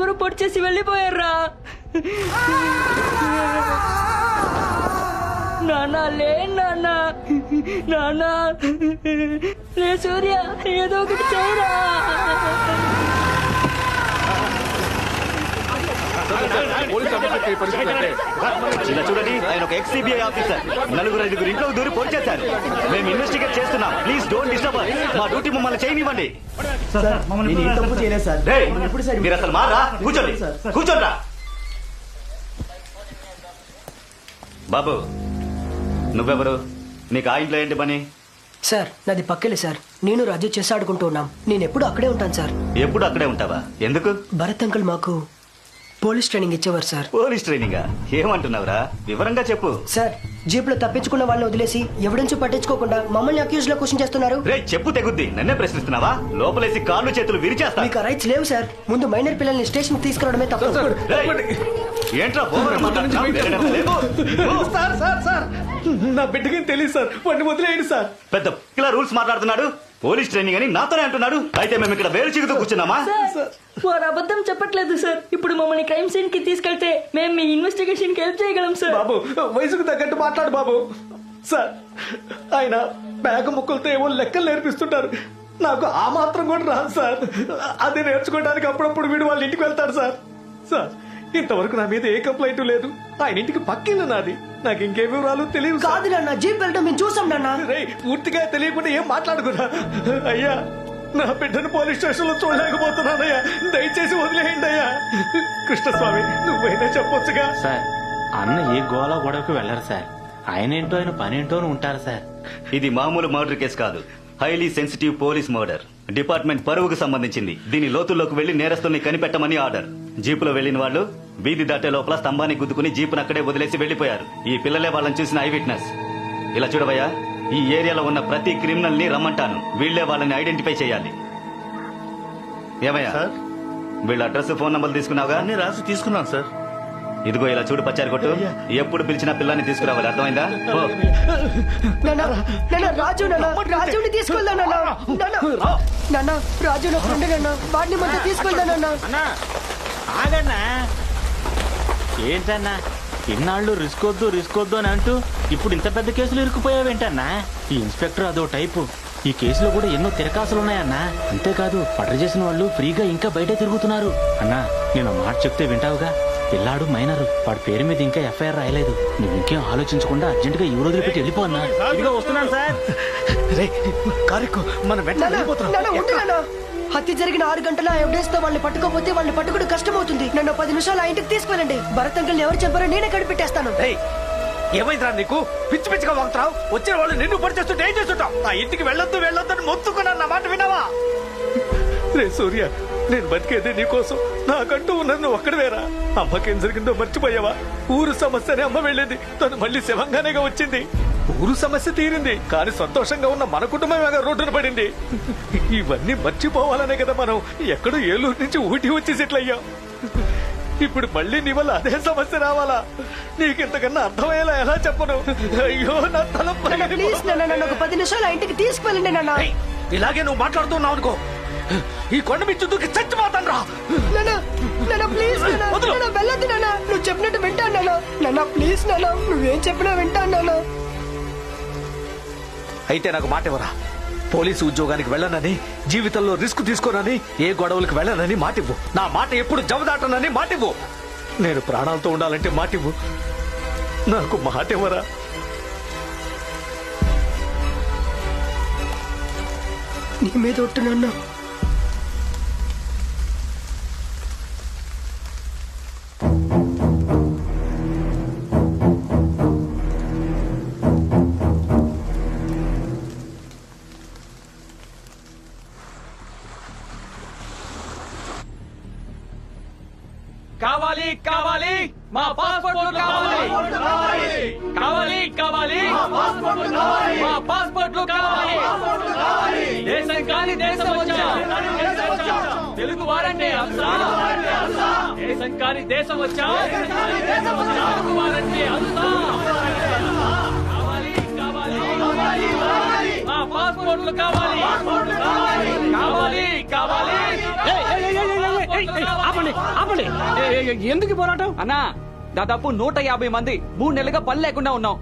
ఎవరు పొడిచేసి వెళ్ళిపోయారా? నానా లే నానా నానా. లే సూర్య ఏదో ఒకటి చేయరా? ఇలా చూడండి. ఆయన ఒక ఎక్స్సిబిఐ ఆఫీసర్ నలుగురు ఐదుగురు ఇంట్లో దూరి పొడి చేశారు. మేము ఇన్వెస్టిగేట్ చేస్తున్నాం. ప్లీజ్ డోంట్ డిస్టర్బ్ మా డ్యూటీ మమ్మల్ని చేయనివ్వండి. మీరు అసలు మారా? కూర్చోండి. కూర్చోండి బాబు నువ్వెవరు? నీకు ఆ ఇంట్లో ఏంటి పని? సార్ నాది పక్కలే సార్. నేను రాజు చేసి ఆడుకుంటూ ఉన్నాం. నేను ఎప్పుడు అక్కడే ఉంటాను సార్. ఎప్పుడు అక్కడే ఉంటావా? ఎందుకు? భరత్ అంకుల్ మాకు పోలీస్ ట్రైనింగ్ ఇచ్చేవారు సార్. పోలీస్ ట్రైనింగా? ఏమంటున్నావురా? వివరంగా చెప్పు. సార్ జీప్లో తప్పించుకున్న వాళ్ళని వదిలేసి ఎవిడెన్స్ పట్టించుకోకుండా మమ్మల్ని అక్యూజ్లో క్వశ్చన్ చేస్తున్నారు. రే చెప్పు తెగుద్ది. నన్నే ప్రశ్నిస్తున్నావా? లోపలేసి కాళ్ళు చేతులు విరిచేస్తా. మీకు రైట్స్ లేవు సార్. ముందు మైనర్ పిల్లల్ని స్టేషన్ తీసుకురావడమే తప్పు. ఏంట్రా సార్ సార్ సార్ నా బిడ్డకి తెలియదు సార్. వాడిని వదిలేయండి సార్. పెద్ద ఇలా రూల్స్ మాట్లాడుతున్నాడు. పోలీస్ ట్రైనింగ్ అని నాతోనే అంటున్నాడు. అయితే మేము ఇక్కడ వేలు చిగుతూ కూర్చున్నామా? సార్ వారు అబద్ధం చెప్పట్లేదు సార్. ఇప్పుడు మమ్మల్ని క్రైమ్ సీన్కి తీసుకెళ్తే మేము మీ ఇన్వెస్టిగేషన్కి హెల్ప్ చేయగలం సార్. బాబు వయసుకు తగ్గట్టు మాట్లాడు బాబు. సార్ ఆయన పేక ముక్కలతో ఏవో లెక్కలు నేర్పిస్తుంటారు. నాకు ఆ మాత్రం కూడా రాదు సార్. అది నేర్చుకోవడానికి అప్పుడప్పుడు వీడు వాళ్ళ ఇంటికి వెళ్తాడు సార్. సార్ ఇంతవరకు నా మీద ఏ కంప్లైంట్ లేదు. ఆయన ఇంటికి పక్కింది నాది. నాకు ఇంకే వివరాలు తెలియదు. కాదు నాన్న జీప్ వెళ్ళడం మేము చూసాం నాన్న. రేయ్ పూర్తిగా తెలియకుండా ఏం మాట్లాడుకున్నా అయ్యా నా బిడ్డను పోలీస్ స్టేషన్లో చూడలేకపోతున్నానయ్యా. దయచేసి వదిలేయండి అయ్యా. కృష్ణస్వామి నువ్వైనా చెప్పొచ్చుగా? సార్ అన్న ఏ గోళ గొడవకు వెళ్ళరు సార్. ఆయన ఏంటో ఆయన పని ఏంటో ఉంటారు సార్. ఇది మామూలు మర్డర్ కేసు కాదు. Highly sensitive police murder. Department పరువుకు సంబంధించింది. దీని లోతుల్లోకి వెళ్ళి నేరస్తుల్ని కనిపెట్టమని ఆర్డర్. జీపులో వెళ్ళిన వాళ్ళు వీధి దాటే లోపల స్తంభాన్ని గుద్దుకుని జీపును అక్కడే వదిలేసి వెళ్ళిపోయారు ఈ పిల్లలే వాళ్ళని చూసిన ఐ విట్నెస్. ఇలా చూడవయ్యా ఈ ఏరియాలో ఉన్న ప్రతి క్రిమినల్ని రమ్మంటాను. వీళ్ళే వాళ్ళని ఐడెంటిఫై చేయాలి. ఏమయ్యా? వీళ్ళ అడ్రస్ ఫోన్ నంబర్ తీసుకున్నావుగా? అన్ని రాసి తీసుకున్నాను సార్. ఇదిగో ఇలా చూడు పచ్చారి కొట్టు. ఎప్పుడు పిలిచినా పిల్లాన్ని తీసుకురావాలి అర్థమైందా? ఓ. నాన్న నాన్న రాజు రాజుని తీసుకెళ్దా నాన్న. నాన్న నాన్న. రాజు నా ఫ్రెండ్ నాన్న. వాడిని మధ్య ఆగన్నా. ఏంటన్నా? ఇన్నాళ్ళు రిస్క్ వద్దు రిస్క్ వద్దు అని అంటూ ఇప్పుడు ఇంత పెద్ద కేసులు ఇరుక్కుపోయావేంటన్నా? ఈ ఇన్స్పెక్టర్ అదో టైపు. ఈ కేసులో కూడా ఎన్నో తిరకాసులు ఉన్నాయన్నా అంతేకాదు మర్డర్ చేసిన వాళ్ళు ఫ్రీగా ఇంకా బయటే తిరుగుతున్నారు. అన్నా నేను మాట చెప్తే వింటావుగా? పిల్లాడు మైనరు. వాడి పేరు మీద ఇంకా ఎఫ్ఐఆర్ రాయలేదు. నువ్వు ఇంకేం ఆలోచించకుండా అర్జెంట్గా ఈ రోజులు పెట్టి వెళ్ళిపో అన్నా. వస్తున్నాను సార్. మనం వెంటనే హత్య జరిగిన ఆరు గంటల ఎవిడెన్స్తో వాళ్ళని పట్టుకోపోతే వాళ్ళని పట్టుకోవడం కష్టమవుతుంది. నన్ను పది నిమిషాలు ఆ ఇంటికి తీసుకెళ్ళండి భరత్ అంకుల్ని ఎవరు చెప్పారో నేనే కనిపెట్టేస్తాను. రేయ్ ఏమైందిరా నీకు? పిచ్చి పిచ్చిగా వాగుతావు వచ్చిన వాళ్ళు నిన్ను పడి చేస్తుంటే ఏం చేస్తుంటావు? ఆ ఇంటికి వెళ్ళొద్దు వెళ్ళొద్దు అని మొత్తుకున్నాను నా మాట వినావా? రే సూర్య నేను బతికేది నీకోసం. నాకంటూ ఉన్నది నువ్వు ఒక్కడవేరా. అమ్మకేం జరిగిందో మర్చిపోయావా? ఊరు సమస్యనే అమ్మ వెళ్ళింది. తను మళ్ళీ శివంగానేగా వచ్చింది. ఊరు సమస్య తీరింది కానీ సంతోషంగా ఉన్న మన కుటుంబమే రోడ్డున పడింది. ఇవన్నీ మర్చిపోవాలనే కదా మనం. ఎక్కడో ఏలూరు నుంచి ఊటి వచ్చి సెటిల్ అయ్యాం. ఇప్పుడు మళ్ళీ నీ వల్ల అదే సమస్య రావాలా? నీకింతకన్నా అర్థమయ్యేలా ఎలా చెప్పను? అయ్యో నా తల ఒక పది నిమిషాలు ఆ ఇంటికి తీసుకెళ్ళండి నాన్న. ఇలాగే నువ్వు మాట్లాడుతున్నావు అనుకో. ఈ కొండ మీద చుట్టూకి చచ్చిపోతాను రా. నాన్న నాన్న ప్లీజ్ నాన్న వదలు. నాన్న వెళ్ళొద్దు నాన్న. నువ్వు చెప్పినట్టు వింటాను నాన్న. నాన్న ప్లీజ్ నాన్న నువ్వేం చెప్పినా వింటాను నాన్న. అయితే నాకు మాట ఇవ్వరా పోలీసు ఉద్యోగానికి వెళ్ళనని జీవితంలో రిస్క్ తీసుకోనని ఏ గొడవలకు వెళ్ళనని మాటివ్వు. నా మాట ఎప్పుడు జవదాటనని మాటివ్వు. నేను ప్రాణాలతో ఉండాలంటే మాటివ్వు. నాకు మాట ఇవ్వరా నీ మీద ఒట్టునన్నా కావాలి. మా పాస్పోర్ట్ కావాలి. కావాలి కావాలి. మా పాస్పోర్ట్లు కావాలి. దేశం కాని దేశం వచ్చా. తెలుగు వారంటే అంశా దేశం కాని దేశం వచ్చా. తెలుగు వారంటే అంశా కావాలి కావాలి. మా పాస్పోర్ట్లు కావాలి. కావాలి కావాలి. ఆపండి ఎందుకు పోరాటం? అన్నా దాదాపు నూట యాభై మంది మూడు నెలలుగా పని లేకుండా ఉన్నాం.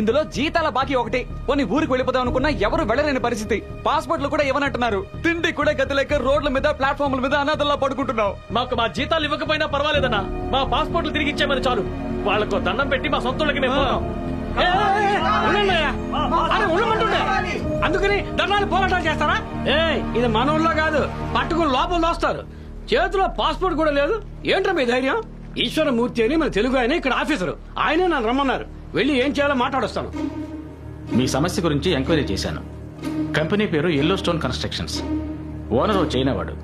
ఇందులో జీతాల బాకీ ఒకటి కొన్ని ఊరికి వెళ్ళిపోదాం అనుకున్నా ఎవరు వెళ్ళలేని పరిస్థితి. పాస్పోర్ట్లు కూడా ఇవ్వనంటున్నారు. తిండి కూడా గతి లేక రోడ్ల మీద ప్లాట్ఫామ్ల మీద అనాథల్లా పడుకుంటున్నాం. మాకు మా జీతాలు ఇవ్వకపోయినా పర్వాలేదన్నా. మా పాస్పోర్ట్లు తిరిగి ఇచ్చేమని చాలు. వాళ్ళకు దండం పెట్టి మా సొంతలకి మేము అందుకని దండాలు పోరాటాలు చేస్తారా? ఏ ఇది మన ఊళ్ళో కాదు. పట్టుకుని లోపల దోస్తారు. చేతిలో పాస్పోర్ట్ కూడా లేదు. ఏంట్రా మీ ధైర్యం? ఈశ్వరమూర్తి అని మన తెలుగు ఆయన ఇక్కడ ఆఫీసరు. ఆయనే నన్ను రమ్మన్నారు. వెళ్ళి ఏం చేయాలో మాట్లాడొస్తాను. మీ సమస్య గురించి ఎంక్వైరీ చేశాను. కంపెనీ పేరు ఎల్లో స్టోన్ కన్స్ట్రక్షన్స్ ఓనర్ ఓ చైనా వాడు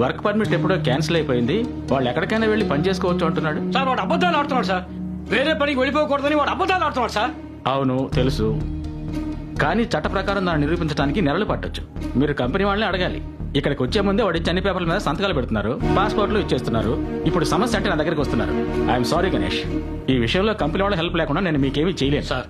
వర్క్ పర్మిట్ ఎప్పుడో క్యాన్సిల్ అయిపోయింది. వాళ్ళు ఎక్కడికైనా వెళ్ళి పని చేసుకోవచ్చు అంటున్నాడు. సార్ వాడు అబద్ధాలు ఆడుతున్నాడు సార్. వేరే పనికి వెళ్ళిపోకూడదని వాడు అబద్ధాలు ఆడుతున్నాడు సార్. అవును తెలుసు. కానీ చట్ట ప్రకారం దాన్ని నిరూపించడానికి నెలలు పట్టొచ్చు. మీరు కంపెనీ వాళ్ళని అడగాలి. ఇక్కడికి వచ్చే ముందే వాడి అన్ని పేపర్ల మీద సంతకాలు పెడుతున్నారు పాస్పోర్ట్లు ఇచ్చేస్తున్నారు. ఇప్పుడు సమస్య అంటే నా దగ్గరికి వస్తున్నారు. ఐఎమ్ సారీ గణేష్ ఈ విషయంలో కంపెనీ వాళ్ళ హెల్ప్ లేకుండా నేను మీకేమీ చేయలేను. సార్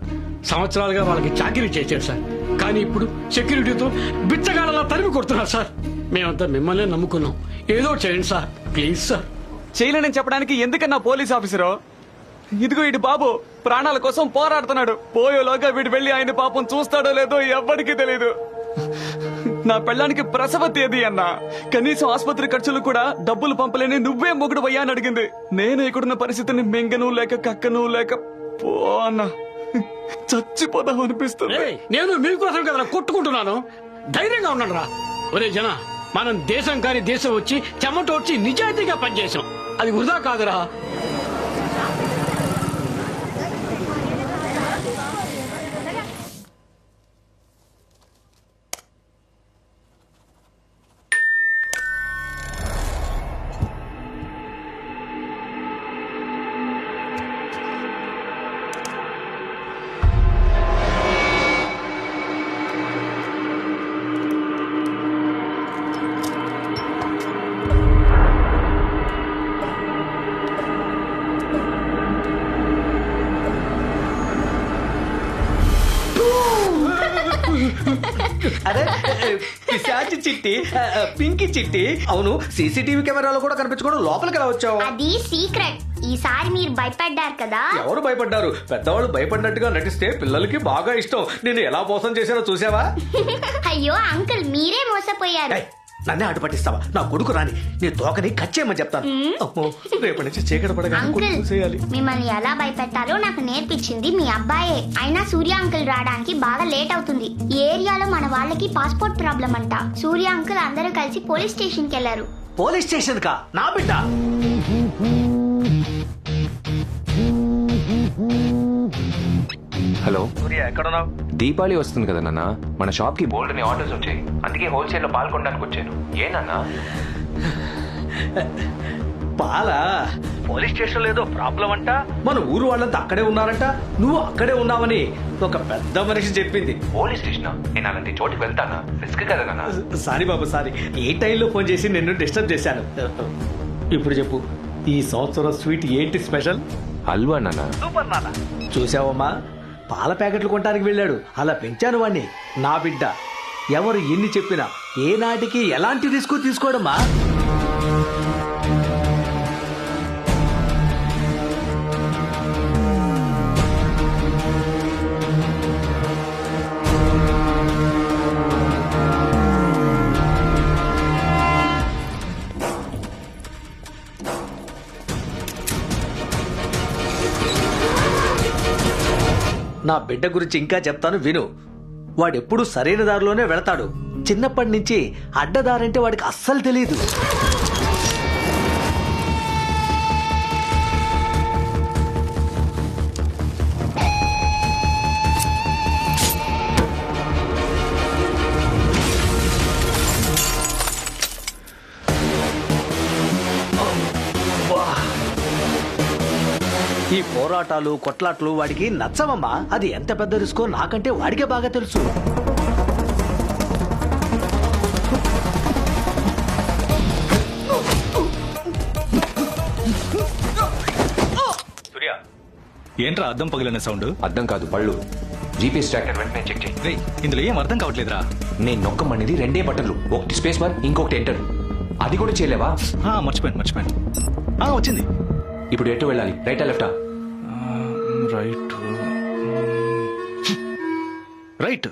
సంవత్సరాలుగా వాళ్ళకి చాకరీ చేశారు సార్. కానీ ఇప్పుడు సెక్యూరిటీతో బిచ్చగాళ్ళలా తరిమి కొడుతున్నారు సార్. మేమంతా మిమ్మల్ని నమ్ముకున్నాం. ఏదో చేయండి సార్. Please sir. చేయలేనని చెప్పడానికి ఎందుకన్నా పోలీస్ ఆఫీసరు? ఇదిగో ఇటు బాబు ప్రాణాల కోసం పోరాడుతున్నాడు. పోయేలోగా వీడు వెళ్ళి ఆయన పాపం చూస్తాడో లేదో ఎవ్వడికి తెలియదు నా పెళ్ళానికి ప్రసవ తేదీ అన్నా. కనీసం ఆసుపత్రి ఖర్చులు కూడా డబ్బులు పంపలేని నువ్వే మొగుడు అయ్యా అని అడిగింది. నేను ఇక్కడున్న పరిస్థితిని మింగను లేక కక్కను లేక పో అన్నా. చచ్చిపోదాం అనిపిస్తుంది. నేను మీకోసం కదా కొట్టుకుంటున్నాను. ధైర్యంగా ఉన్నాను రా ఒరే జన మనం దేశం కాని దేశం వచ్చి చెమట వచ్చి నిజాయితీగా పనిచేసాం అది వృధా కాదురా. చిట్టి. పింకి చిట్టి. అవును సీసీటీవీ కెమెరాలో కూడా కనిపించుకోవడం లోపలికి ఎలా వచ్చావు? అది సీక్రెట్. ఈసారి మీరు భయపడ్డారు కదా? ఎవరు భయపడ్డారు? పెద్దవాళ్ళు భయపడినట్టుగా నటిస్తే పిల్లలకి బాగా ఇష్టం. నేను ఎలా మోసం చేశానో చూసావా? అయ్యో అంకుల్ మీరే మోసపోయారు. నన్నే అడ్డు పట్టిస్తావా? నా కొడుకు రాని నీ తోకని కచ్చేయమని చెప్తాను. అమ్మో రేపటి నుంచి చీకటి పడగా అంకుల్ చూసేయాలి. మిమ్మల్ని ఎలా భయపెట్టాలో నాకు నేర్పించింది మీ అబ్బాయే. అయినా సూర్య అంకుల్ రావడానికి బాగా లేట్ అవుతుంది. ఈ ఏరియాలో మన వాళ్ళకి పాస్పోర్ట్ ప్రాబ్లం అంట. సూర్య అంకుల్ అందరూ కలిసి పోలీస్ స్టేషన్కి వెళ్ళారు పోలీస్ స్టేషన్ కా నా బిడ్డ? హలో. ఎక్కడున్నావు? దీపావళి వస్తుంది కదా నాన్న. మన షాప్కి బోల్డ్ అని ఆర్డర్స్ వచ్చాయి. అందుకే హోల్సేల్లో పాల్గొనడానికి వచ్చాను. ఏనన్నా పాలా? పోలీస్ స్టేషన్ లేదో ప్రాబ్లం అంట? మన ఊరు వాళ్ళంతా అక్కడే ఉన్నారంట? నువ్వు అక్కడే ఉన్నావని ఒక పెద్ద మనిషి చెప్పింది. Police station? నేను అలాంటి చోటుకి వెళ్తానా? రిస్క్ కదా నాన్న. సారీ బాబు సారీ. ఏ టైంలో ఫోన్ చేసి నిన్ను డిస్టర్బ్ చేశాను? ఇప్పుడు చెప్పు ఈ సంవత్సరం స్వీట్ ఏంటి స్పెషల్? హల్వా నాన్న. సూపర్ నాన్న. చూసావమ్మా? పాల ప్యాకెట్లు కొనడానికి వెళ్ళాడు. అలా పెంచాను వాణ్ణి. నా బిడ్డ. ఎవరు ఎన్ని చెప్పినా ఏ నాటికి ఎలాంటి రిస్క్ తీసుకోవడమా నా బిడ్డ గురించి ఇంకా చెప్తాను విను. వాడెప్పుడు సరైన దారిలోనే వెళతాడు. చిన్నప్పటి నుంచి అడ్డదారంటే వాడికి అస్సలు తెలియదు ఈ పోరాటాలు కొట్లాట్లు వాడికి నచ్చవమ్మా. అది ఎంత పెద్ద రిస్కో? నాకంటే వాడికే బాగా తెలుసు. ఏంట్రా అద్దం పగిలిన సౌండ్? అర్థం కాదు పళ్ళు. జీపీఎస్ ట్రాక్టర్ వెంటనే చెక్ చేయి. ఇందులో ఏం అర్థం కావట్లేదురా? నేను నొక్కమనేది రెండే బటన్లు. ఒకటి స్పేస్ బార్ ఇంకొకటి ఎంటర్ అది కూడా చేయలేవా? ఆ, మర్చిపోయాను మర్చిపోయాను. ఆ, వచ్చింది. ఇప్పుడు ఎటు వెళ్ళాలి? రైటా లెఫ్టా? రైట్. రైట్.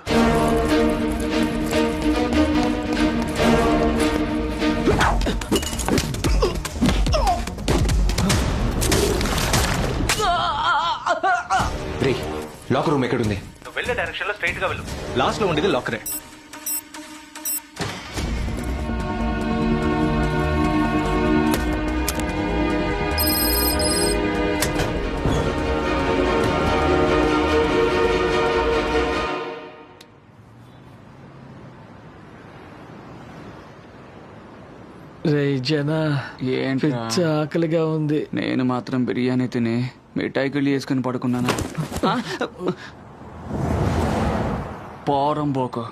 రే లాకర్ రూమ్ ఎక్కడుంది? నువ్వు వెళ్ళే డైరెక్షన్లో స్ట్రైట్గా వెళ్ళు. లాస్ట్లో ఉండేది లాకరే రే జన ఏంటి పిచ్చ ఆకలిగా ఉంది. నేను మాత్రం బిర్యానీ తిని మిఠాయి కిళ్ళి వేసుకుని పడుకున్నాను? పోరం పోకు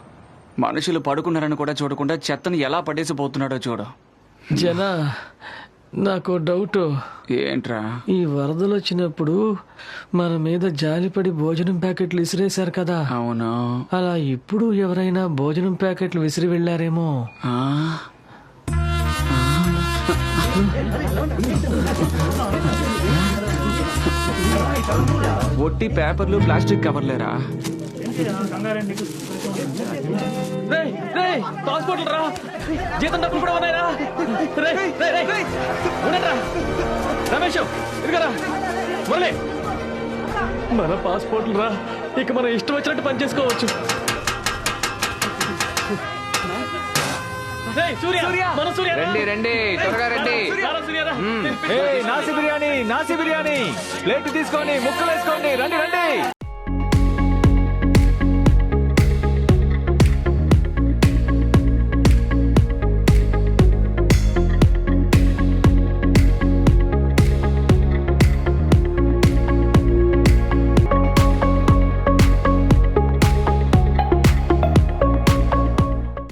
మనుషులు పడుకున్నారని కూడా చూడకుండా చెత్తని ఎలా పడేసి పోతున్నాడో చూడు. జన నాకు డౌట్. ఏంట్రా? ఈ వరదలు వచ్చినప్పుడు మన మీద జాలిపడి భోజనం ప్యాకెట్లు విసిరేశారు కదా. అవును? అలా ఇప్పుడు ఎవరైనా భోజనం ప్యాకెట్లు విసిరి వెళ్ళారేమో. ఆ? ఒట్టి పేపర్లు ప్లాస్టిక్ కవర్లేరా? రేయ్, పాస్పోర్ట్లు రా. జీతం డబ్బులు కూడా ఉన్నాయరా. రమేష్ ఇదిగరా. మురళి. మన పాస్పోర్ట్లు రా. ఇక మనం ఇష్టం వచ్చినట్టు పని చేసుకోవచ్చు రండి రండి. త్వరగా రండి. రారా, సూర్య రా. నాసి బిర్యానీ నాసి బిర్యానీ. ప్లేట్ తీసుకొని ముక్కలు వేసుకోండి. రండి రండి.